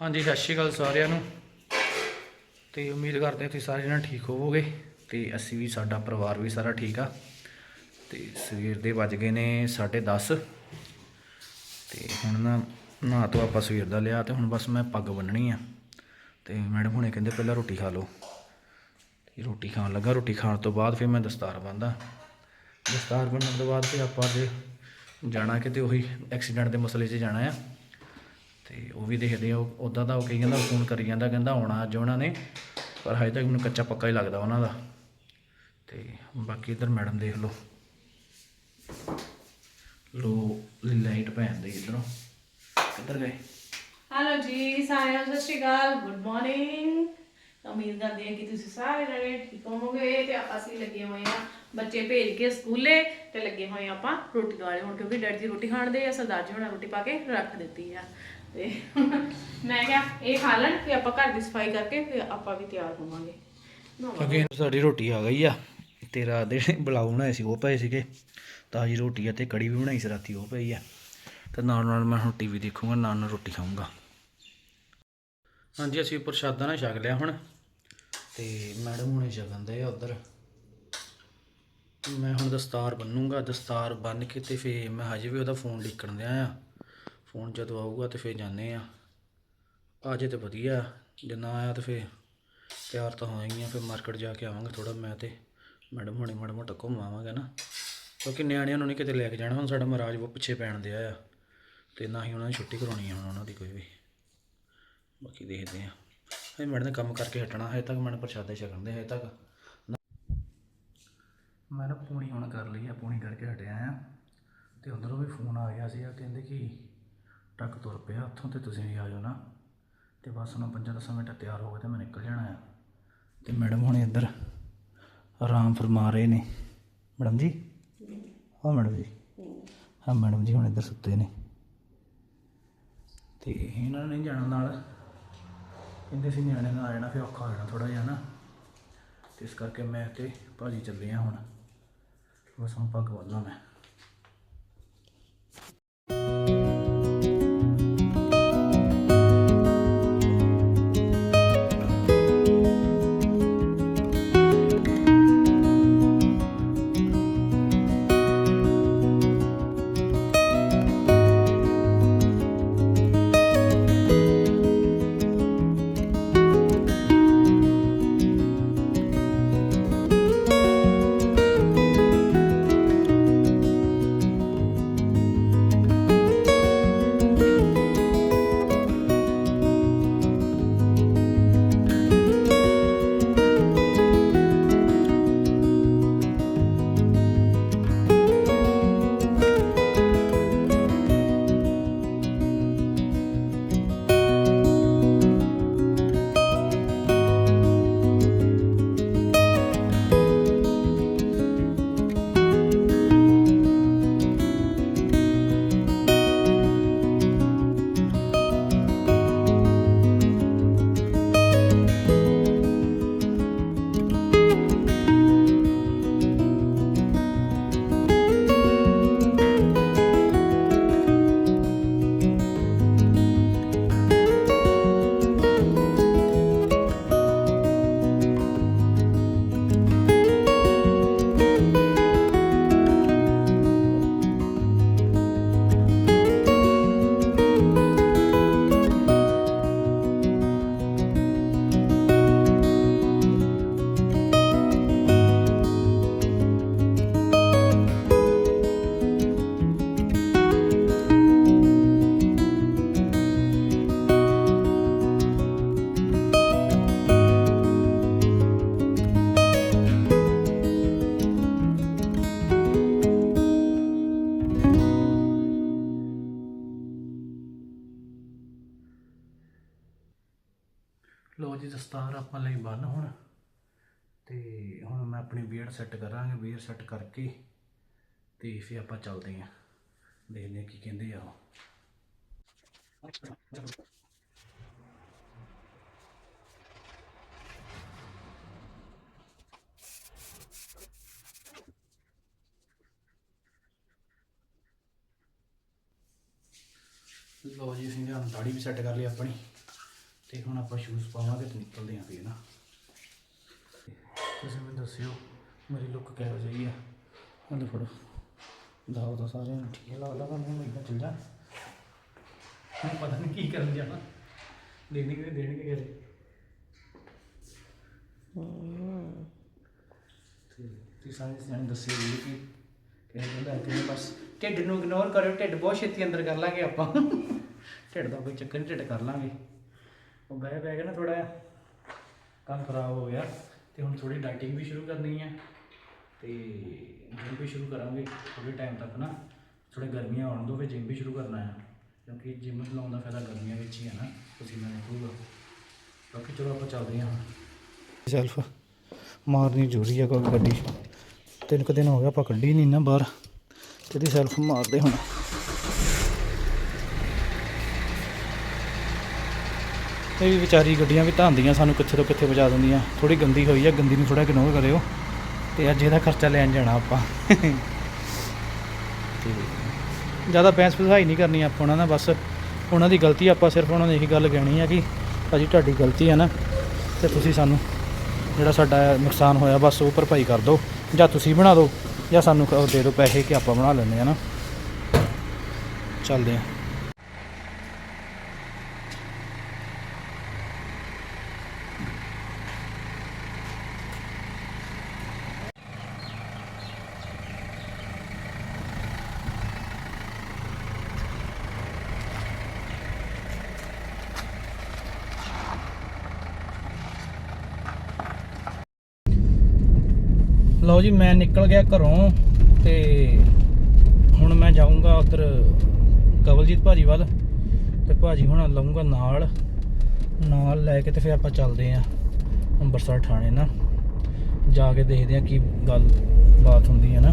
ਹਾਂਜੀ, ਸਤਿ ਸ਼੍ਰੀ ਅਕਾਲ ਸਾਰਿਆਂ ਨੂੰ। ਤੇ ਉਮੀਦ ਕਰਦੇ ਹਾਂ ਤੁਸੀਂ ਸਾਰੇ ਜਣੇ ਠੀਕ ਹੋਵੋਗੇ ਤੇ ਅਸੀਂ ਵੀ, ਸਾਡਾ ਪਰਿਵਾਰ ਵੀ ਸਾਰਾ ਠੀਕ ਆ। ਤੇ ਸਵੇਰ ਦੇ ਵੱਜ ਗਏ ਨੇ 10:30 ਤੇ ਹੁਣ ਨਾ ਨਹਾ ਤੋਂ ਆਪਾਂ ਸਵੇਰ ਦਾ ਲਿਆ ਤੇ ਹੁਣ ਬਸ ਮੈਂ ਪੱਗ ਬੰਨਣੀ ਆ। ਤੇ ਮੈਡਮ ਹੁਣੇ ਕਹਿੰਦੇ ਪਹਿਲਾਂ ਰੋਟੀ ਖਾ ਲਓ। ਤੇ ਰੋਟੀ ਖਾਣ ਲੱਗਾ, ਰੋਟੀ ਖਾਣ ਤੋਂ ਬਾਅਦ ਫਿਰ ਮੈਂ ਦਸਤਾਰ ਬੰਨਦਾ ਦਸਤਾਰ ਬੰਨਣ ਤੋਂ ਬਾਅਦ ਫਿਰ ਆਪਾਂ ਜੇ ਜਾਣਾ ਕਿਤੇ, ਉਹੀ ਐਕਸੀਡੈਂਟ ਦੇ ਮਸਲੇ 'ਚ ਜਾਣਾ ਆ। ਤੇ ਉਹ ਵੀ ਦੇਖਦੇ ਆ ਉਦਾਂ ਦਾ ਉਹ ਕਹੀ ਜਾਂਦਾ ਫੋਨ ਕਰੀ ਜਾਂਦਾ, ਕਹਿੰਦਾ ਆਉਣਾ ਅੱਜ ਉਹਨਾਂ ਨੇ, ਪਰ ਹਜੇ ਤੱਕ ਮੈਨੂੰ ਕੱਚਾ ਪੱਕਾ ਹੀ ਲੱਗਦਾ ਉਹਨਾਂ ਦਾ। ਤੇ ਬਾਕੀ ਇਧਰ ਮੈਡਮ ਦੇਖ ਲਓ। ਲੋ ਲਾਈਟ ਭੈਣ ਇਧਰੋਂ। ਕਿੱਧਰ ਗਏ? ਹੈਲੋ ਜੀ, ਸਾਰਿਆਂ ਨੂੰ ਸਤਿ ਸ਼੍ਰੀ ਅਕਾਲ, ਗੁੱਡ ਮਾਰਨਿੰਗ। ਉਮੀਦ ਕਰਦੇ ਹਾਂ ਕਿ ਤੁਸੀਂ ਸਾਰੇ ਜਣੇ ਠੀਕ ਹੋਵੋਗੇ ਤੇ ਅਸੀਂ ਲੱਗੇ ਹੋਏ ਆ ਬੱਚੇ ਭੇਜ ਕੇ ਸਕੂਲੇ ਤੇ ਲੱਗੇ ਹੋਏ ਆਪਾਂ ਰੋਟੀ ਵਾਲੇ ਹੁਣ, ਕਿਉਂਕਿ ਡੈਡੀ ਜੀ ਰੋਟੀ ਖਾਣ ਦੇ ਆ, ਸਰਦਾਰ ਜੀ ਹੁਣ ਰੋਟੀ ਪਾ ਕੇ ਰੱਖ ਦਿੱਤੀ ਆ। ਤੇ ਮੈਂ ਕਿਹਾ, ਇਹ ਖਾ ਲੈਣ ਫਿਰ ਆਪਾਂ ਘਰ ਦੀ ਸਫ਼ਾਈ ਕਰਕੇ ਫਿਰ ਆਪਾਂ ਵੀ ਤਿਆਰ ਹੋਵਾਂਗੇ। ਅੱਗੇ ਸਾਡੀ ਰੋਟੀ ਆ ਗਈ ਆ, ਤੇ ਰਾਤ ਦੇ ਬਲਾਉ ਬਣਾਏ ਸੀ, ਉਹ ਪਏ ਸੀਗੇ। ਤਾਜੀ ਰੋਟੀ ਆ ਤੇ ਕੜੀ ਵੀ ਬਣਾਈ ਸੀ, ਰਾਤੀ ਉਹ ਪਈ ਆ। ਤੇ ਨਾਲ ਨਾਲ ਮੈਂ ਹੁਣ ਟੀਵੀ ਦੇਖੂੰਗਾ, ਨਾਲ ਨਾਲ ਰੋਟੀ ਖਾਊਂਗਾ। ਹਾਂਜੀ, ਅਸੀਂ ਪ੍ਰਸ਼ਾਦਾ ਨਾਲ ਛਕ ਲਿਆ ਹੁਣ। ਤੇ ਮੈਡਮ ਹੁਣੇ ਛਕਣ ਦੇ ਆ ਉਧਰ। ਮੈਂ ਹੁਣ ਦਸਤਾਰ ਬੰਨੂੰਗਾ ਦਸਤਾਰ ਬੰਨ ਕੇ ਤੇ ਫੇ ਮੈਂ ਹਜੇ ਵੀ ਉਹਦਾ ਫੋਨ ਲਿਖਣ ਦਿਆ ਆ। ਫੋਨ ਜਦੋਂ ਆਊਗਾ ਤੇ ਫੇ ਜਾਂਦੇ ਆ ਅਜੇ ਤੇ ਵਧੀਆ, ਜੇ ਨਾ ਆਇਆ ਤੇ ਫੇ ਤਿਆਰ ਤਾਂ ਹੋਏਗੀ ਆ, ਫਿਰ ਮਾਰਕੀਟ ਜਾ ਕੇ ਆਵਾਂਗੇ ਥੋੜਾ ਮੈਂ ਤੇ ਮੈਡਮ ਹੁਣੇ ਮਾੜਾ ਮੋਟਾ ਘੁੰਮ ਆਵਾਂਗੇ ਨਾ। ਕਿਉਂਕਿ ਨਿਆਣਿਆਂ ਨੂੰ ਨਹੀਂ ਕਿਤੇ ਲੈ ਕੇ ਜਾਣਾ, ਹੁਣ ਸਾਡਾ ਮਹਾਰਾਜ ਉਹ ਪਿੱਛੇ ਪੈਣ ਦਿਆ ਆ, ਤੇ ਨਾ ਹੀ ਉਹਨਾਂ ਨੇ ਛੁੱਟੀ ਕਰਾਉਣੀ ਆ ਹੁਣ ਉਹਨਾਂ ਦੀ ਕੋਈ ਵੀ। ਬਾਕੀ ਦੇਖਦੇ ਆ ਹਜੇ ਮੈਡਮ ਨੇ ਕੰਮ ਕਰਕੇ ਹਟਣਾ, ਹਜੇ ਤੱਕ ਮੈਨੂੰ ਪ੍ਰਸ਼ਾਦੇ ਛਕਣ ਦੇ, ਹਜੇ ਤੱਕ। ਮੈਂ ਨਾ ਪੂਣੀ ਹੁਣ ਕਰ ਲਈ ਆ, ਪੂਣੀ ਕਰਕੇ ਹਟਿਆ ਆ, ਤੇ ਉਧਰੋਂ ਵੀ ਫੋਨ ਆ ਗਿਆ ਸੀ ਕਹਿੰਦੇ ਕਿ ਟਰੱਕ ਤੁਰ ਪਿਆ ਉੱਥੋਂ ਤੇ ਤੁਸੀਂ ਵੀ ਆ ਜਾਓ ਨਾ। ਤੇ ਬਸ ਹੁਣ ਪੰਜਾਂ ਦਸਾਂ ਮਿੰਟ ਤਿਆਰ ਹੋ ਗਏ ਤੇ ਮੈਂ ਨਿਕਲ ਜਾਣਾ ਆ। ਤੇ ਮੈਡਮ ਹੁਣ ਇੱਧਰ ਆਰਾਮ ਫਰਮਾ ਰਹੇ ਨੇ। ਮੈਡਮ ਜੀ? ਹਾਂ। ਮੈਡਮ ਜੀ। ਹਾਂ। ਮੈਡਮ ਜੀ ਹੁਣ ਇੱਧਰ ਸੁੱਤੇ ਨੇ। ਤੇ ਇਹਨਾਂ ਨੇ ਜਾਣਾ ਨਾਲ। ਕਹਿੰਦੇ ਸੀ ਨਿਆਣੇ ਨਾਲ ਆ ਜਾਣਾ ਫਿਰ ਔਖਾ ਹੋ ਜਾਣਾ ਥੋੜਾ ਜਿਹਾ ਨਾ। ਤੇ ਇਸ ਕਰਕੇ ਮੈਂ ਤੇ ਭਾਜੀ ਚੱਲੇ ਆ ਹੁਣ। ਬਸ ਹੁਣ ਪੱਗ ਬੰਨ੍ਹਣਾ ਮੈਂ। ਲੋ ਜੀ ਦਸਤਾਰ ਆਪਾਂ ਲਈ ਬੰਨ ਹੁਣ। ਤੇ ਹੁਣ ਮੈਂ ਆਪਣੀ ਬੀਅਰ ਸੈੱਟ ਕਰਾਂਗੇ ਬੀਅਰ ਸੈੱਟ ਕਰਕੇ ਤੇ ਫਿਰ ਆਪਾਂ ਚੱਲਦੇ ਆਂ ਦੇਖਦੇ ਹਾਂ ਕੀ ਕਹਿੰਦੇ ਆ ਉਹ। ਲੋ ਜੀ, ਅਸੀਂ ਦਾੜੀ ਵੀ ਸੈੱਟ ਕਰ ਲਈ ਆਪਣੀ। ਤੇ ਹੁਣ ਆਪਾਂ ਸ਼ੂਜ਼ ਪਾਵਾਂਗੇ ਤੇ ਨਿਕਲਦੇ ਆਂ ਫੇਰ ਨਾ। ਤੁਸੀਂ ਮੈਨੂੰ ਦੱਸਿਓ, ਮੇਰੀ ਲੁੱਕ ਕਿਹੋ ਜਿਹੀ ਆ? ਹਲੇ ਫੜੋ। ਦਾਓ ਤਾਂ ਸਾਰਿਆਂ ਨੂੰ, ਠੀਕ ਲੱਗਦਾ ਪਰ ਮੈਨੂੰ ਇਦਾਂ ਚੱਲ ਜਾ ਪਤਾ ਨਹੀਂ ਕੀ ਕਰਨ ਜਾਣਾ। ਦੇਣੇ ਕਿ ਦੇਣਗੇ ਕਿਹੜੇ। ਤੇ ਤੁਸੀਂ ਸਾਰੇ ਸਿਆਣੇ ਦੱਸਿਓ ਜੀ ਕਿ ਕਿਹੜੇ ਬੰਦਾ ਕਿ ਬਸ ਢਿੱਡ ਨੂੰ ਇਗਨੋਰ ਕਰਿਓ, ਢਿੱਡ ਬਹੁਤ ਛੇਤੀ ਅੰਦਰ ਕਰ ਲਾਂਗੇ ਆਪਾਂ। ਢਿੱਡ ਦਾ ਕੋਈ ਚੱਕਰ ਨਹੀਂ ਢਿੱਡ ਕਰ ਲਾਂਗੇ। ਉਹ ਬਹਿ ਬਹਿ ਕੇ ਨਾ ਥੋੜਾ ਕੰਮ ਖਰਾਬ ਹੋ ਗਿਆ ਤੇ ਹੁਣ ਥੋੜੀ ਡਾਈਟਿੰਗ ਵੀ ਸ਼ੁਰੂ ਕਰਨੀ ਹੈ ਤੇ ਜਿਮ ਵੀ ਸ਼ੁਰੂ ਕਰਾਂਗੇ ਥੋੜੇ ਟਾਈਮ ਤੱਕ ਨਾ ਥੋੜੇ ਗਰਮੀਆਂ ਆਉਣ ਦੋ ਫਿਰ ਜਿਮ ਵੀ ਸ਼ੁਰੂ ਕਰਨਾ ਹੈ ਕਿਉਂਕਿ ਜਿਮ ਲਾਉਣ ਦਾ ਫਾਇਦਾ ਗਰਮੀਆਂ ਵਿੱਚ ਹੀ ਹੈ ਨਾ ਤੁਸੀਂ ਪਸੀਨਾ ਨਿਕਲੂਗਾ। ਬਾਕੀ ਚਲੋ ਆਪਾਂ ਚੱਲਦੇ ਹਾਂ। ਸੈਲਫ ਮਾਰਨੀ ਜ਼ਰੂਰੀ ਹੈ ਕੋਈ ਗੱਡੀ ਤਿੰਨ ਕੁ ਦਿਨ ਹੋ ਗਿਆ ਆਪਾਂ ਕੱਢੀ ਨਹੀਂ ਨਾ ਬਾਹਰ ਤੇ ਇਹਦੀ ਸੈਲਫ ਮਾਰਦੇ ਹੁਣ? ਇਹ ਵੀ ਵਿਚਾਰੀ ਗੱਡੀਆਂ ਵੀ ਧਾਂਦੀਆਂ, ਸਾਨੂੰ ਕਿੱਥੇ ਤੋਂ ਕਿੱਥੇ ਪਹੁੰਚਾ ਦਿੰਦੀਆਂ। ਥੋੜੀ ਗੰਦੀ ਹੋਈ ਆ, ਗੰਦੀ ਨੂੰ ਥੋੜਾ ਇਗਨੋਰ ਕਰਿਓ। ਤੇ ਅੱਜ ਇਹਦਾ ਖਰਚਾ ਲੈਣ ਜਾਣਾ ਆਪਾਂ। ਤੇ ਜ਼ਿਆਦਾ ਬੈਂਸ ਬਸਾਈ ਨਹੀਂ ਕਰਨੀ ਆਪਾਂ ਉਹਨਾਂ ਨਾਲ, ਬਸ ਉਹਨਾਂ ਦੀ ਗਲਤੀ ਆਪਾਂ ਸਿਰਫ ਉਹਨਾਂ ਨੂੰ ਇਹੀ ਗੱਲ ਕਹਿਣੀ ਆ ਕਿ ਭਾਜੀ ਤੁਹਾਡੀ ਗਲਤੀ ਹੈ ਨਾ, ਤੇ ਤੁਸੀਂ ਸਾਨੂੰ ਜਿਹੜਾ ਸਾਡਾ ਨੁਕਸਾਨ ਹੋਇਆ, ਬਸ ਉਹ ਭਰਪਾਈ ਕਰ ਦਿਓ। ਜਾਂ ਤੁਸੀਂ ਬਣਾ ਦਿਓ, ਜਾਂ ਸਾਨੂੰ ਦੇ ਦਿਓ ਪੈਸੇ ਕਿ ਆਪਾਂ ਬਣਾ ਲੈਂਦੇ ਆ ਨਾ। ਚੱਲਦੇ ਆ। ਲਓ ਜੀ, ਮੈਂ ਨਿਕਲ ਗਿਆ ਘਰੋਂ ਤੇ ਹੁਣ ਮੈਂ ਜਾਊਂਗਾ ਉਧਰ ਕਵਲਜੀਤ ਭਾਜੀ ਵੱਲ ਤੇ ਭਾਜੀ ਹੁਣ ਲਊਂਗਾ ਨਾਲ ਨਾਲ ਲੈ ਕੇ ਤੇ ਫਿਰ ਆਪਾਂ ਚੱਲਦੇ ਆਂ ਅੰਮ੍ਰਿਤਸਰ ਥਾਣੇ ਨਾ। ਜਾ ਕੇ ਦੇਖਦੇ ਆਂ ਕੀ ਗੱਲ ਬਾਤ ਹੁੰਦੀ ਹੈ ਨਾ।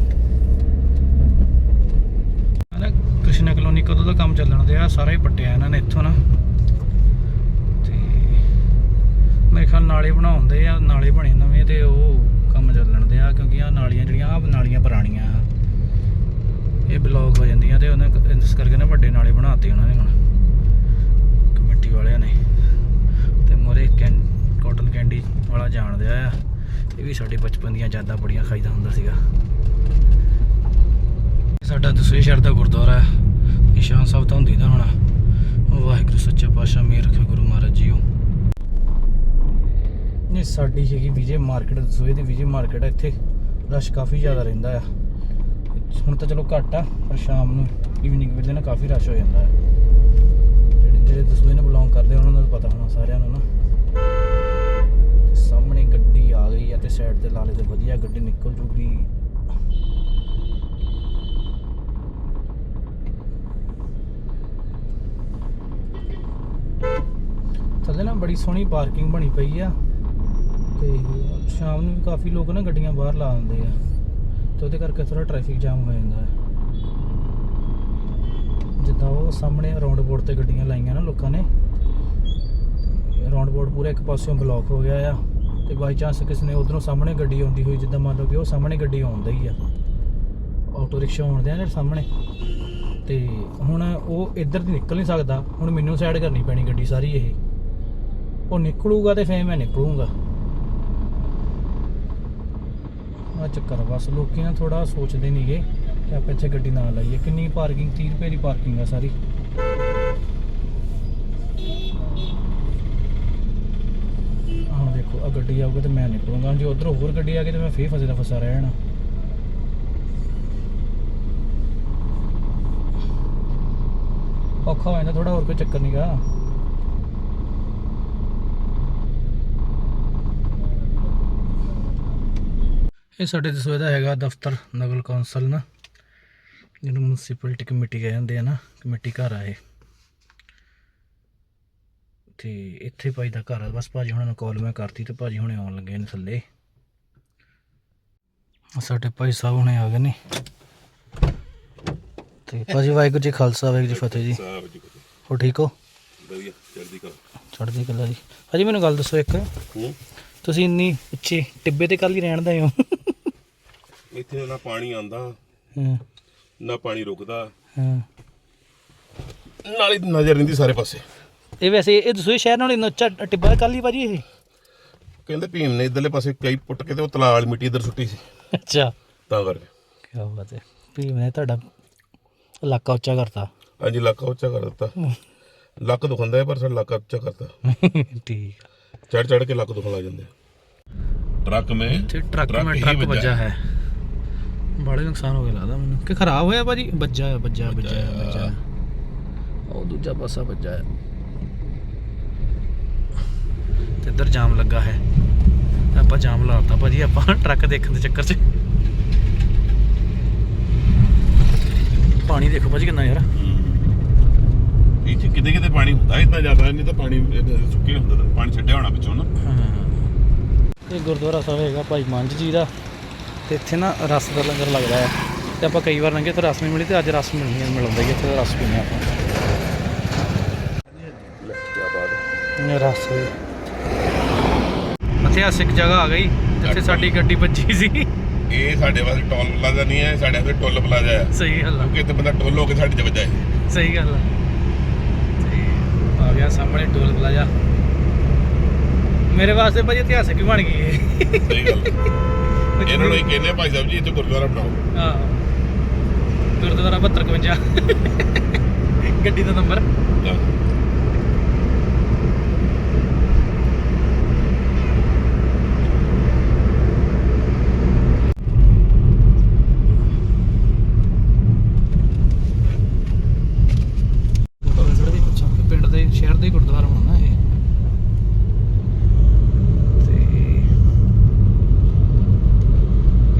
ਨਾ ਕ੍ਰਿਸ਼ਨਾ ਕਲੋਨੀ ਕਦੋਂ ਦਾ ਕੰਮ ਚੱਲਣ ਦਿਆ? ਸਾਰਾ ਹੀ ਪੱਟਿਆ ਇਹਨਾਂ ਨੇ ਇੱਥੋਂ ਨਾ। ਤੇ ਮੇਰੇ ਖਿਆਲ ਨਾਲੇ ਬਣਾਉਂਦੇ ਆ, ਨਾਲੇ ਬਣੇ ਨਵੇਂ ਤੇ ਉਹ ਕੰਮ ਚੱਲਣ ਦੇ ਆ ਕਿਉਂਕਿ ਆ ਨਾਲੀਆਂ ਜਿਹੜੀਆਂ ਆ ਨਾਲੀਆਂ ਪੁਰਾਣੀਆਂ ਆ। ਇਹ ਬਲੌਕ ਹੋ ਜਾਂਦੀਆਂ ਤੇ ਉਹਨੇ ਇਸ ਕਰਕੇ ਨਾ ਵੱਡੇ ਨਾਲੇ ਬਣਾਤੇ ਉਹਨਾਂ ਨੇ ਹੁਣ। ਕਮੇਟੀ ਵਾਲਿਆਂ ਨੇ। ਤੇ ਮੋਰੇ ਕਾਟਨ ਕੈਂਡੀ ਵਾਲਾ ਜਾਣਦੇ ਆ। ਇਹ ਵੀ ਸਾਡੇ ਬਚਪਨ ਦੀਆਂ ਯਾਦਾਂ ਬੜੀਆਂ ਖਾਈਦਾ ਹੁੰਦਾ ਸੀਗਾ। ਸਾਡਾ ਦੂਸਰੇ ਸ਼ਹਿਰ ਦਾ ਗੁਰਦੁਆਰਾ ਹੈ ਨਿਸ਼ਾਨ ਸਾਹਿਬ ਤਾਂ ਹੁੰਦੀ ਦਾ ਹੋਣਾ। ਵਾਹਿਗੁਰੂ, ਸੱਚਾ ਪਾਤਸ਼ਾਹ ਮੇਰ ਰੱਖੇ ਗੁਰੂ ਮਹਾਰਾਜ ਜੀਓ। ਨਹੀਂ, ਸਾਡੀ ਹੈਗੀ ਵਿਜੇ ਮਾਰਕੀਟ ਦਸੋਏ ਦੀ ਵਿਜੇ ਮਾਰਕੀਟ ਹੈ ਇੱਥੇ। ਰਸ਼ ਕਾਫੀ ਜ਼ਿਆਦਾ ਰਹਿੰਦਾ ਆ। ਹੁਣ ਤਾਂ ਚਲੋ ਘੱਟ ਆ, ਪਰ ਸ਼ਾਮ ਨੂੰ ਈਵਨਿੰਗ ਵੇਲੇ ਨਾ ਕਾਫੀ ਰਸ਼ ਹੋ ਜਾਂਦਾ ਹੈ ਜਿਹੜੇ ਜਿਹੜੇ ਦਸੋਏ ਨੇ ਬਿਲੋਂਗ ਕਰਦੇ ਉਹਨਾਂ ਨੂੰ ਪਤਾ ਹੋਣਾ, ਸਾਰਿਆਂ ਨੂੰ ਨਾ। ਸਾਹਮਣੇ ਗੱਡੀ ਆ ਗਈ ਆ ਤੇ ਸਾਈਡ ਤੇ ਲਾਲੇ ਤੇ ਵਧੀਆ ਗੱਡੀ ਨਿਕਲ ਜੂਗੀ। ਥੱਲੇ ਨਾ, ਬੜੀ ਸੋਹਣੀ ਪਾਰਕਿੰਗ ਬਣੀ ਪਈ ਆ। ਤੇ ਸ਼ਾਮ ਨੂੰ ਵੀ ਕਾਫੀ ਲੋਕ ਨਾ ਗੱਡੀਆਂ ਬਾਹਰ ਲਾ ਦਿੰਦੇ ਆ। ਤੇ ਉਹਦੇ ਕਰਕੇ ਥੋੜਾ ਟ੍ਰੈਫਿਕ ਜਾਮ ਹੋ ਜਾਂਦਾ ਹੈ। ਜਿੱਦਾਂ ਉਹ ਸਾਹਮਣੇ ਰਾਉਂਡ ਬੋਰਡ ਤੇ ਗੱਡੀਆਂ ਲਾਈਆਂ ਨਾ ਲੋਕਾਂ ਨੇ। ਰਾਉਂਡ ਬੋਰਡ ਪੂਰਾ ਇੱਕ ਪਾਸਿਓਂ ਬਲੌਕ ਹੋ ਗਿਆ ਆ। ਤੇ ਬਾਈ ਚਾਂਸ ਕਿਸੇ ਨੇ ਉਧਰੋਂ ਸਾਹਮਣੇ ਗੱਡੀ ਆਉਂਦੀ ਹੋਈ, ਜਿੱਦਾਂ ਮੰਨ ਲਓ ਕਿ ਉਹ ਸਾਹਮਣੇ ਗੱਡੀ ਆਉਂਦਾ ਹੀ ਆ। ਆਟੋ ਰਿਕਸ਼ਾ ਆਉਂਦੇ ਆ ਜਿਹੜੇ ਸਾਹਮਣੇ। ਤੇ ਹੁਣ ਉਹ ਇੱਧਰ ਦੀ ਨਿਕਲ ਨਹੀਂ ਸਕਦਾ। ਹੁਣ ਮੈਨੂੰ ਸਾਈਡ ਕਰਨੀ ਪੈਣੀ ਗੱਡੀ ਸਾਰੀ ਇਹ। ਉਹ ਨਿਕਲੂਗਾ ਤੇ ਫੇਰ ਮੈਂ ਨਿਕਲੂੰਗਾ। ਆ ਚੱਕਰ ਬਸ ਲੋਕੀ ਨਾ ਥੋੜਾ ਸੋਚਦੇ ਨਹੀਂਗੇ ਕਿ ਆਪਾਂ ਇੱਥੇ ਗੱਡੀ ਨਾ ਲਾਈਏ ਕਿੰਨੀ ਪਾਰਕਿੰਗ 30 ਰੁਪਏ ਦੀ ਪਾਰਕਿੰਗ ਆ ਸਾਰੀ। ਹਾਂ ਦੇਖੋ ਆ ਗੱਡੀ ਆਊਗੀ ਤੇ ਮੈਂ ਨਿਕਲੂੰਗਾ। ਜੇ ਉਧਰੋਂ ਹੋਰ ਗੱਡੀ ਆ ਗਈ ਤੇ ਮੈਂ ਫੇਰ ਫਸੇ ਦਾ ਫਸਾ ਰਹਿ ਜਾਣਾ। ਔਖਾ ਹੋ ਜਾਂਦਾ ਥੋੜਾ ਹੋਰ ਕੋਈ ਚੱਕਰ ਨਹੀਂਗਾ ਇਹ ਸਾਡੇ ਦਸੂਏ ਦਾ ਹੈਗਾ ਦਫ਼ਤਰ ਨਗਰ ਕੌਂਸਲ ਨਾ ਜਿਹਨੂੰ ਮਿਊਨਿਸਪੈਲਿਟੀ ਕਮੇਟੀ ਕਹਿੰਦੇ ਆ ਨਾ ਕਮੇਟੀ ਘਰ ਆ ਇਹ। ਤੇ ਇੱਥੇ ਭਾਈ ਦਾ ਘਰ ਆ ਬਸ ਭਾਜੀ ਹੁਣਾਂ ਨੂੰ ਕਾਲ ਮੈਂ ਕਰਤੀ ਤੇ ਭਾਜੀ ਹੁਣੇ ਆਉਣ ਲੱਗੇ ਨੇ ਥੱਲੇ। ਸਾਡੇ ਭਾਈ ਸਾਹਿਬ ਹੁਣੇ ਆ ਗਏ ਨੇ। ਤੇ ਭਾਜੀ ਵਾਹਿਗੁਰੂ ਜੀ ਖਾਲਸਾ ਵਾਹਿਗੁਰੂ ਜੀ ਫਤਿਹ ਜੀ। ਸਾਹਿਬ ਜੀ ਕੋ ਹੋ ਠੀਕ ਹੋ? ਵਧੀਆ ਚੜ੍ਹਦੀ ਕਲਾ। ਚੜ੍ਹਦੀ ਕਲਾ ਜੀ। ਭਾਜੀ ਮੈਨੂੰ ਗੱਲ ਦੱਸੋ ਇੱਕ। ਤੁਸੀਂ ਇੰਨੀ ਉੱਚੇ ਟਿੱਬੇ ਤੇ ਕੱਲ ਹੀ ਰਹਿਣ ਦੇ ਹੋ। ਇੱਥੇ ਨਾ ਪਾਣੀ ਆਂਦਾ ਹਾਂ। ਨਾ ਪਾਣੀ ਰੁਕਦਾ। ਹਾਂ। ਨਾਲੇ ਨਜ਼ਰ ਰਹਿੰਦੀ ਸਾਰੇ ਪਾਸੇ। ਇਹ ਵੈਸੇ ਇਹ ਦਸੂਏ ਸ਼ਹਿਰ ਨਾਲ ਇੰਨਾ ਉੱਚਾ ਟਿੱਬਾ ਕੱਲ ਹੀ ਭਾਜੀ ਇਹ? ਕਹਿੰਦੇ ਭੀਮ ਨੇ ਇਧਰਲੇ ਪਾਸੇ ਕਈ ਪੁੱਟ ਕੇ ਤੇ ਉਹ ਤਲਾਲ ਮਿੱਟੀ ਇਧਰ ਸੁੱਟੀ ਸੀ। ਅੱਛਾ। ਤਾਂ ਕਰਕੇ। ਕੀ ਬਾਤ ਹੈ। ਵੀ ਮੈਂ ਤੁਹਾਡਾ ਇਲਾਕਾ ਉੱਚਾ ਕਰਤਾ। ਹਾਂਜੀ ਲੱਕ ਉੱਚਾ ਕਰ ਦਿੱਤਾ। ਲੱਕ ਦੁਖੰਦਾ ਹੈ ਪਰ ਸਾਡਾ ਲੱਕ ਉੱਚਾ ਕਰਤਾ। ਠੀਕ। ਚੜ ਚੜ ਕੇ ਲੱਕ ਦੁਖਣ ਲੱਗ ਜਾਂਦੇ। ਟਰੱਕ ਮੇ ਟਰੱਕ ਮੈਂ ਟਰੱਕ ਵੱਜਾ ਹੈ। ਬੜੇ ਨੁਕਸਾਨ ਹੋ ਗਿਆ ਲੱਗਦਾ ਮੈਨੂੰ। ਕਿ ਖਰਾਬ ਹੋਇਆ ਭਾਜੀ? ਵੱਜਾ ਹੈ ਵੱਜਾ ਵੱਜਾ ਹੈ, ਵੱਜਾ। ਉਹ ਦੂਜਾ ਪਾਸਾ ਵੱਜਾ ਹੈ ਤੇ ਇੱਧਰ ਜਾਮ ਲੱਗਾ ਹੈ। ਆਪਾਂ ਜਾਮ ਲਾਤਾ ਭਾਜੀ ਆਪਾਂ ਟਰੱਕ ਦੇਖਣ ਦੇ ਚੱਕਰ 'ਚ। ਪਾਣੀ ਦੇਖੋ ਭਾਜੀ ਕਿੰਨਾ ਯਾਰ। ਇੱਥੇ ਕਿਤੇ ਕਿਤੇ ਪਾਣੀ ਹੁੰਦਾ ਇतना ਜ਼ਿਆਦਾ ਨਹੀਂ ਤਾਂ ਪਾਣੀ ਇਹ ਸੁੱਕੇ ਹੁੰਦਾ ਤਾਂ ਪਾਣੀ ਛੱਡਿਆ ਹੋਣਾ ਵਿੱਚੋਂ ਨਾ। ਇਹ ਗੁਰਦੁਆਰਾ ਸਾਹਿਬ ਹੈਗਾ ਭਾਈ ਮੰਝ ਜੀ ਦਾ। ਤੇ ਇੱਥੇ ਨਾ ਰਸ ਦਾ ਲੰਗਰ ਲੱਗਦਾ ਹੈ। ਤੇ ਆਪਾਂ ਕਈ ਵਾਰ ਲੰਘੇ ਤੇ ਰਸ ਨਹੀਂ ਮਿਲੀ ਤੇ ਅੱਜ ਰਸ ਮਿਲਣੀ ਹੈ ਮਿਲਦਾ ਹੀ ਇੱਥੇ ਰਸ ਪੀਣੇ ਆਪਾਂ। ਇਹ ਰਸ ਇਤਿਹਾਸਿਕ ਜਗ੍ਹਾ ਆ ਗਈ ਜਿੱਥੇ ਸਾਡੀ ਗੱਡੀ ਵੱਜੀ ਸੀ। ਇਹ ਸਾਡੇ ਵਾਸਤੇ ਟੋਲ ਪਲਾਜ਼ਾ ਨਹੀਂ ਹੈ ਸਾਡੇ ਵਾਸਤੇ ਟੋਲ ਪਲਾਜ਼ਾ ਹੈ। ਸਹੀ ਗੱਲ ਕਿਉਂਕਿ ਇੱਥੇ ਬੰਦਾ ਟੋਲ ਹੋ ਕੇ ਸਾਡੇ ਚ ਵੱਜਾ ਹੈ। ਸਹੀ ਗੱਲ ਤੇ ਆ ਗਿਆ ਸਾਹਮਣੇ ਟੋਲ ਪਲਾਜ਼ਾ। ਮੇਰੇ ਵਾਸਤੇ ਭਾਜੀ ਇਤਿਹਾਸਿਕ ਹੀ ਬਣ ਗਈ ਇਹ। ਸਹੀ ਗੱਲ ਹੈ। ਇਹਨਾਂ ਨੂੰ ਹੀ ਕਹਿੰਦੇ ਆ ਭਾਈ ਸਾਹਿਬ ਜੀ ਇੱਥੇ ਗੁਰਦੁਆਰਾ ਬਣਾਓ। ਹਾਂ। ਗੁਰਦੁਆਰਾ 7251 ਗੱਡੀ ਦਾ ਨੰਬਰ। ਤਾਂ ਪਿੰਡ ਦੇ ਸ਼ਹਿਰ ਦੇ ਗੁਰਦੁਆਰਾ ਹੋਣਾ ਇਹ ਤੇ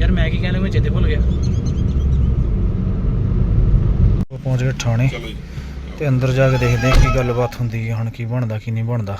ਯਾਰ ਮੈਂ ਕੀ ਕਹਿਣਾ ਮੈਂ ਚੇਤੇ ਭੁੱਲ ਗਿਆ ਜੀ। ਤੇ ਅੰਦਰ ਜਾ ਕੇ ਦੇਖਦੇ ਹਾਂ ਕੀ ਗੱਲਬਾਤ ਹੁੰਦੀ ਹੈ ਹੁਣ ਕੀ ਬਣਦਾ ਕੀ ਨਹੀਂ ਬਣਦਾ।